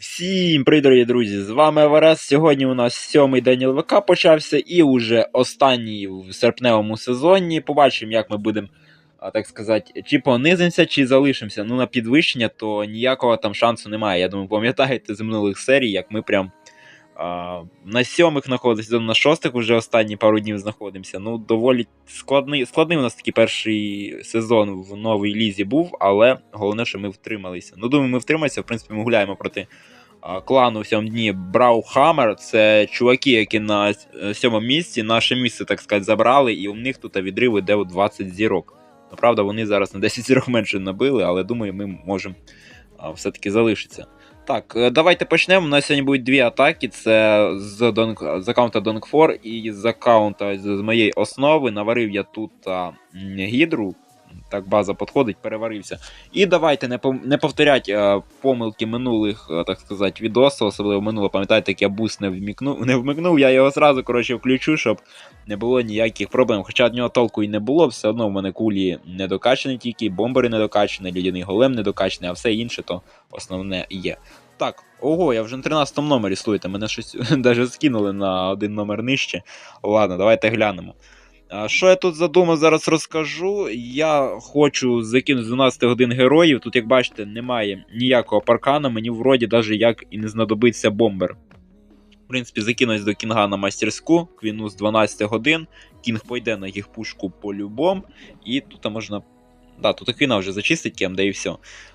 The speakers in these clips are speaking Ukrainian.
Всім привіт, дорогі друзі! З вами Верес. Сьогодні у нас сьомий день ЛВК почався і уже останній в серпневому сезоні. Побачимо, як ми будемо, так сказати, чи понизимося, чи залишимося. Ну, на підвищення, то ніякого там шансу немає. Я думаю, пам'ятаєте з минулих серій, як ми прям на сьомих знаходимося, на шостих вже останні пару днів знаходимося. Ну, доволі складний, складний у нас такий перший сезон в новій лізі був, але головне, що ми втрималися. Ну, думаю, ми втрималися. В принципі, ми гуляємо проти клану в цьому дні Браухаммер. Це чуваки, які на е, сьомому місці наше місце, так сказати, забрали, і у них тут відрив іде у 20 зірок. Ну, правда, вони зараз на 10 зірок менше набили, але думаю, ми можемо все-таки залишитися. Так, е, давайте почнемо. У нас сьогодні будуть дві атаки: це з, Донг... з аккаунта Донгфор і з аккаунта з моєї основи. Наварив я тут а, гідру. Так, база підходить, переварився. І давайте не не повторять а, помилки минулих, а, так сказати, відосів, особливо минуло, пам'ятаєте, як я буст не вмікнув, не вмикнув, я його зразу коротше, включу, щоб не було ніяких проблем. Хоча від нього толку і не було, все одно в мене кулі не докачані тільки, бомбери не докачані, людяний голем не докачаний, а все інше то основне є. Так, ого, я вже на 13 номері слухайте, мене щось навіть скинули на один номер нижче. Ладно, давайте глянемо. Що я тут задумав, зараз розкажу. Я хочу закинути з 12 годин героїв. Тут, як бачите, немає ніякого паркана, мені вроді навіть як і не знадобиться бомбер. В принципі, закинусь до кінга на мастерську, квіну з 12 годин. Кінг пойде на їх пушку по-любому. І тут можна. Да, тут Аквіна вже зачистить кем, і все.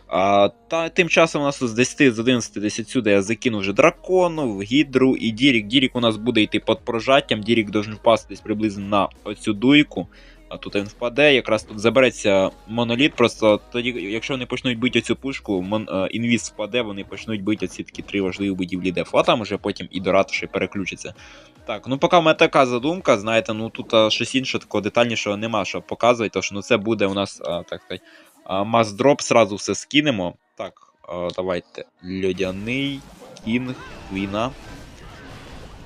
А, та тим часом у нас тут з 10 з 11 десь сюди я закину вже дракону, гідру і Дірік. Дірік у нас буде йти під прожаттям. Дірік должен впасти десь приблизно на оцю дуйку. А тут він впаде, якраз тут забереться моноліт. Просто тоді, якщо вони почнуть бити оцю пушку, мон, е, інвіз впаде, вони почнуть бити оці такі три важливі будівлі дефу. А там уже потім і до ратуші переключиться. Так, ну поки в мене така задумка, знаєте, ну тут а, щось інше такого детальнішого нема, що показувати, що ну, це буде у нас, а, так сказати, мас-дроп, сразу все скинемо. Так, а, давайте. Льодяний, кінг, квіна.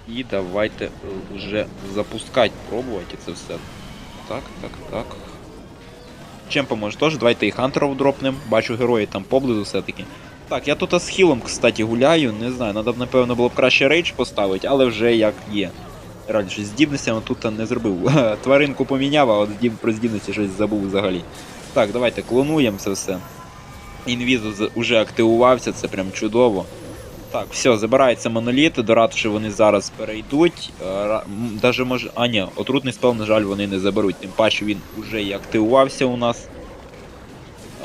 І давайте е, вже запускати, пробувати це все. Так, так, так. Чим поможе теж? Давайте і хантеров дропнем. Бачу герої там поблизу все-таки. Так, я тут з хілом, кстати, гуляю. Не знаю, треба, напевно, було б краще рейдж поставити, але вже як є. Реально, щось здібностями тут не зробив. Тваринку поміняв, а от про здібності щось забув взагалі. Так, давайте клонуємо це все. Інвізу вже активувався, це прям чудово. Так, все, забирається моноліт, до ратуші вони зараз перейдуть. Е, Даже може. А, ні, отрутний спел, на жаль, вони не заберуть. Тим паче він вже і активувався у нас.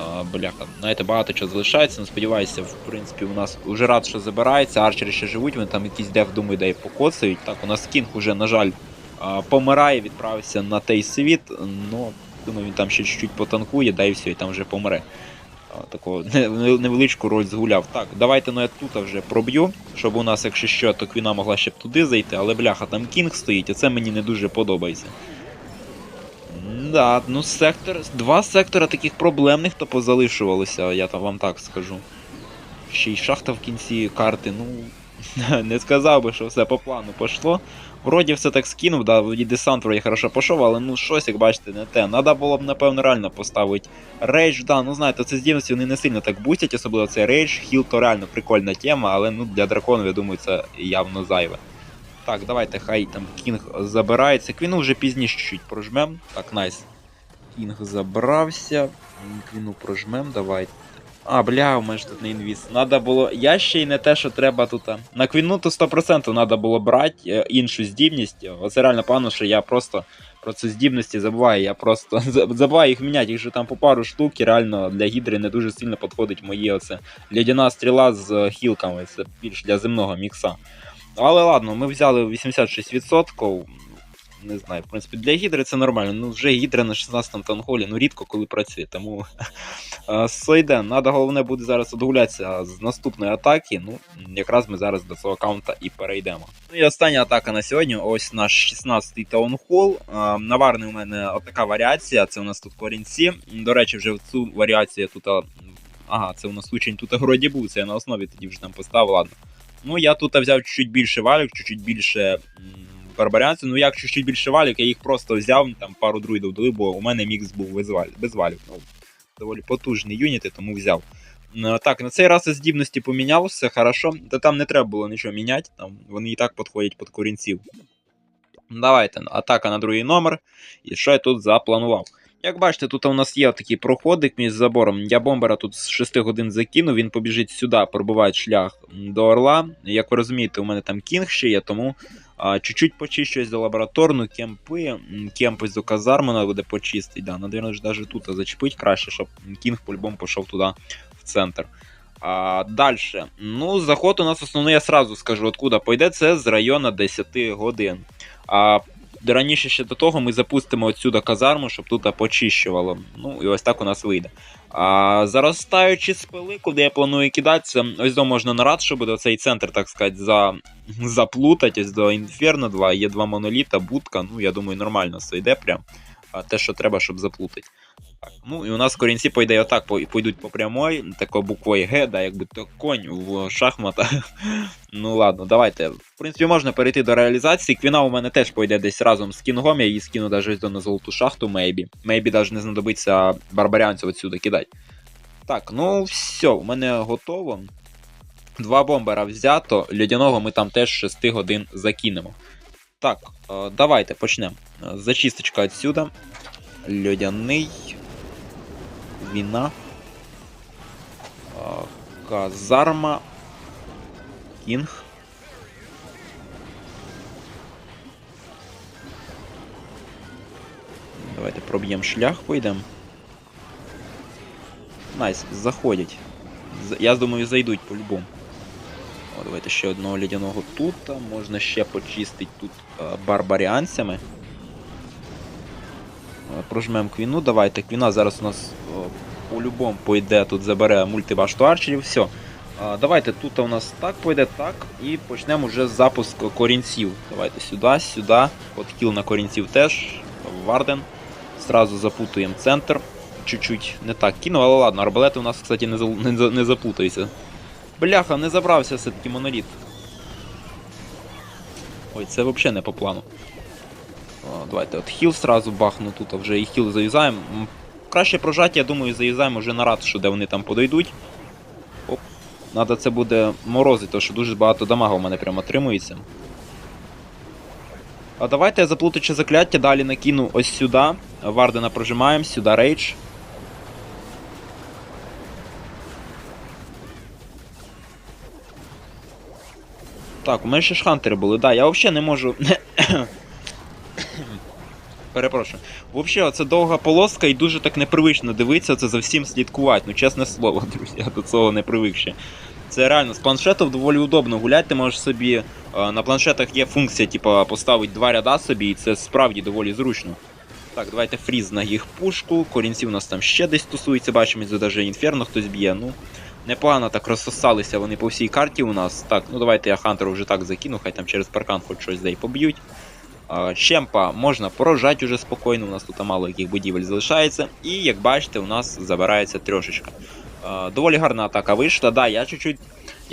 А, бляха, знаєте, багато чого залишається, але сподіваюся, в принципі, у нас вже що забирається, арчери ще живуть, вони там якийсь деф, думаю, де покоцають. Так, у нас кінг уже, на жаль, помирає, відправився на той світ, ну, думаю, він там ще чуть-чуть потанкує, да і все, і там вже помре. А, не- невеличку роль згуляв. Так, давайте ну я тут вже проб'ю, щоб у нас, якщо що, то квіна могла ще б туди зайти, але бляха, там кінг стоїть, і це мені не дуже подобається. Да, ну сектор. Два сектора таких проблемних то позалишувалося, я там вам так скажу. Ще й шахта в кінці карти, ну. Не сказав би, що все по плану пішло. Вроді все так скинув, да, вроді десант вроді хорошо пішов, але ну щось, як бачите, не те. Надо було б, напевно, реально поставити рейдж, да, ну знаєте, це здібності вони не сильно так бустять, особливо цей рейдж, хіл то реально прикольна тема, але ну для драконів, я думаю, це явно зайве. Так, давайте, хай там кінг забирається. Квіну вже пізніше чуть прожмем. Так, найс. Кінг забрався. Квіну прожмем, давайте. А, бля, у мене ж тут не інвіз. Надо було. Я ще й не те, що треба тут. На квіну то 100% треба було брати е, іншу здібність. Оце реально пану, що я просто про ці здібності забуваю. Я просто за- забуваю їх міняти. Їх же там по пару штук, і реально для гідри не дуже сильно підходить мої оце. Лядяна стріла з е, хілками. Це більш для земного мікса. Але ладно, ми взяли 86%. Не знаю, в принципі, для гідри це нормально. Ну, вже гідра на 16-му танхолі, ну рідко коли працює, тому е, Сойде, треба головне буде зараз одгулятися з наступної атаки. Ну, якраз ми зараз до цього аккаунта і перейдемо. Ну і остання атака на сьогодні. Ось наш 16-й таунхол. Е, Наварний у мене така варіація. Це у нас тут корінці. До речі, вже в цю варіацію тут. Ага, це у нас учень тут гроді був, це я на основі тоді вже там поставив, ладно. Ну, я тут взяв чуть-чуть більше валік, чуть-чуть більше барбарянців. Ну, як чуть-чуть більше валік, я їх просто взяв, там пару друїдів дали, бо у мене мікс був без валік. Без валік. Ну, доволі потужні юніти, тому взяв. Е, Так, на цей раз здібності поміняв, все хорошо. Та там не треба було нічого міняти, там вони і так підходять під корінців. Давайте, атака на другий номер. І що я тут запланував? Як бачите, тут у нас є такий проходик між забором. Я бомбера тут з 6 годин закину, він побіжить сюди, пробиває шлях до орла. Як ви розумієте, у мене там кінг ще є, тому чуть-чуть почищусь до лабораторну, кемпи, кемпи до казарми треба буде почистити. Да, Надо ж навіть тут зачепить краще, щоб кінг по-любому пішов туди в центр. А, Далі. Ну, заход у нас основний, я сразу скажу, откуда пойде, це з району 10 годин. А раніше ще до того ми запустимо отсюди казарму, щоб тут почищувало. Ну і ось так у нас вийде. А заростаючи спили, куди я планую кидатися, ось до можна нарад, щоб буде цей центр, так сказати, за... заплутати. Ось до Інферно 2, є два моноліта, будка. Ну, я думаю, нормально все йде прям. А те, що треба, щоб заплутати. Так, ну і у нас корінці, по ідеї, отак пойдуть по прямой, такою буквою Г, да, якби то конь в шахматах. ну ладно, давайте. Принципі, можна перейти до реалізації. Квіна у мене теж пойде десь разом з кінгом, я її скину навіть на золоту шахту, мейбі. Мейбі навіть не знадобиться барбарянців отсюди кидати. Так, ну все, у мене готово. Два бомбера взято, льодяного ми там теж 6 годин закинемо. Так, е, давайте почнемо. Зачисточка отсюда. Льодяний. Віна. Е, Казарма. Кінг. Давайте проб'ємо шлях, поїдемо. Найс, заходять. Я думаю, зайдуть по-любому. Давайте ще одного лідяного тут. Можна ще почистити тут е, барбаріанцями. Е, Прожмемо квіну. Давайте. Квіна зараз у нас е, по-любому пойде, тут забере мультибашту арчерів. Все. Давайте тут у нас так пойде, так. І почнемо вже з запуску корінців. Давайте сюди, сюди. От кіл на корінців теж. Варден. Зразу запутуємо центр. Чуть-чуть не так кинув, але ладно, арбалети у нас, кстати, не, зал- не, за- не запутаються. Бляха, не забрався все-таки моноліт. Ой, це взагалі не по плану. О, давайте от хіл сразу бахну тут, а вже і хіл заюзаємо. Краще прожати, я думаю, заюзаємо вже на ратушу, де вони там подойдуть. Оп. Надо це буде морозити, тому що дуже багато дамага у мене прямо отримується. А давайте я заплутаче закляття, далі накину ось сюди. Вардена прожимаємо, сюди рейдж. Так, у мене ще ж хантери були, да, я взагалі не можу. Перепрошую. Взагалі, це довга полоска і дуже так непривично дивитися, це за всім слідкувати. Ну, чесне слово, друзі, я до цього не привик ще. Це реально з планшетів доволі удобно гуляти. Ти можеш собі. Е, На планшетах є функція, типу, поставити два ряда собі, і це справді доволі зручно. Так, давайте фріз на їх пушку. Корінці у нас там ще десь тусується, бачимо, тут навіть інферно хтось б'є. Ну, непогано так розсосалися вони по всій карті у нас. Так, ну давайте я Хантеру вже так закину, хай там через паркан хоч щось де поб'ють. Чемпа можна порожати уже спокійно, у нас тут мало яких будівель залишається. І як бачите, у нас забирається трошечка. А, Доволі гарна атака вийшла. Да, я чуть-чуть.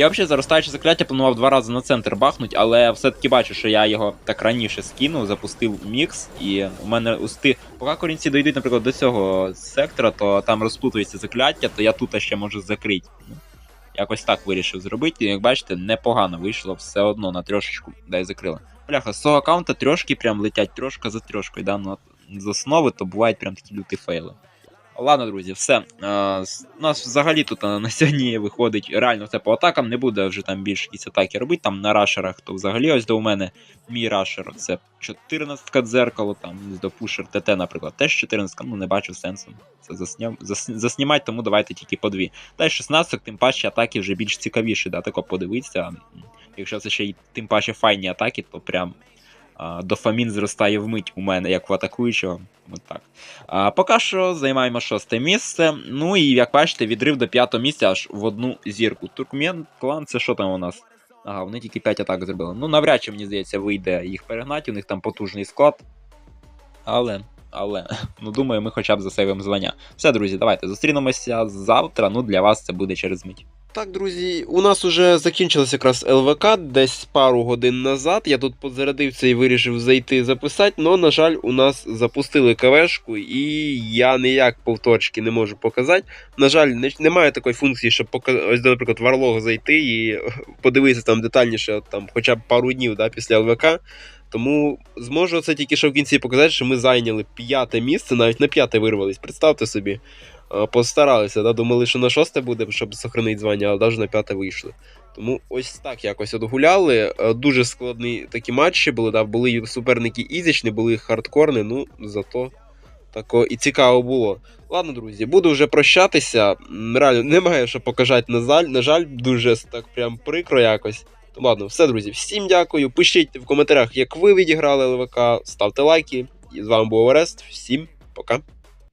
Я взагалі заростаючи закляття планував два рази на центр бахнуть, але все-таки бачу, що я його так раніше скинув, запустив мікс, і у мене усти. Поки корінці дійдуть, наприклад, до цього сектора, то там розплутується закляття, то я тут ще можу закрити. Ну, Якось так вирішив зробити. І як бачите, непогано вийшло все одно на трьошечку, дай закрили. Бляха, з цього аккаунта трьошки прям летять трьошка за трьошкою, да? ну, з основи, то бувають прям такі люті фейли. Ладно, друзі, все. Е, У нас взагалі тут е, на сьогодні виходить реально все по атакам. Не буде вже там більш якісь атаки робити. Там на рашерах, то взагалі ось до у мене мій рашер це 14 дзеркало, там до пушер ТТ, наприклад, теж 14, ну не бачу сенсу. Це засняв, зас, заснімати, тому давайте тільки по дві. Та й 16, тим паче атаки вже більш цікавіші, да, тако подивитися. Якщо це ще й тим паче файні атаки, то прям дофамін зростає вмить у мене, як в атакуючого. От так. А, поки що займаємо шосте місце. Ну і як бачите, відрив до п'ятого місця аж в одну зірку. Туркмен клан, це що там у нас? Ага, вони тільки 5 атак зробили. Ну, навряд чи, мені здається, вийде їх перегнати, у них там потужний склад. Але, але, ну думаю, ми хоча б засейвимо звання. Все, друзі, давайте зустрінемося завтра. Ну, для вас це буде через мить. Так, друзі, у нас уже закінчилось якраз ЛВК десь пару годин назад. Я тут подзарядився і вирішив зайти записати, але, на жаль, у нас запустили КВшку, і я ніяк повторчики не можу показати. На жаль, не, немає такої функції, щоб пока... ось, наприклад, в Варлог зайти і подивитися там детальніше, там, хоча б пару днів да, після ЛВК. Тому зможу це тільки що в кінці показати, що ми зайняли п'яте місце, навіть на п'яте вирвались. Представте собі. Е, Постаралися, да? думали, що на шосте буде, щоб сохранити звання, але навіть на п'яте вийшли. Тому ось так якось от гуляли. Е, Дуже складні такі матчі були. Да? Були суперники ізічні, були хардкорні, ну зато тако і цікаво було. Ладно, друзі, буду вже прощатися. Реально, немає що показати, на жаль, на жаль, дуже так прям прикро якось. Ну, Ладно, все, друзі, всім дякую. Пишіть в коментарях, як ви відіграли ЛВК, ставте лайки. І з вами був Орест. Всім пока.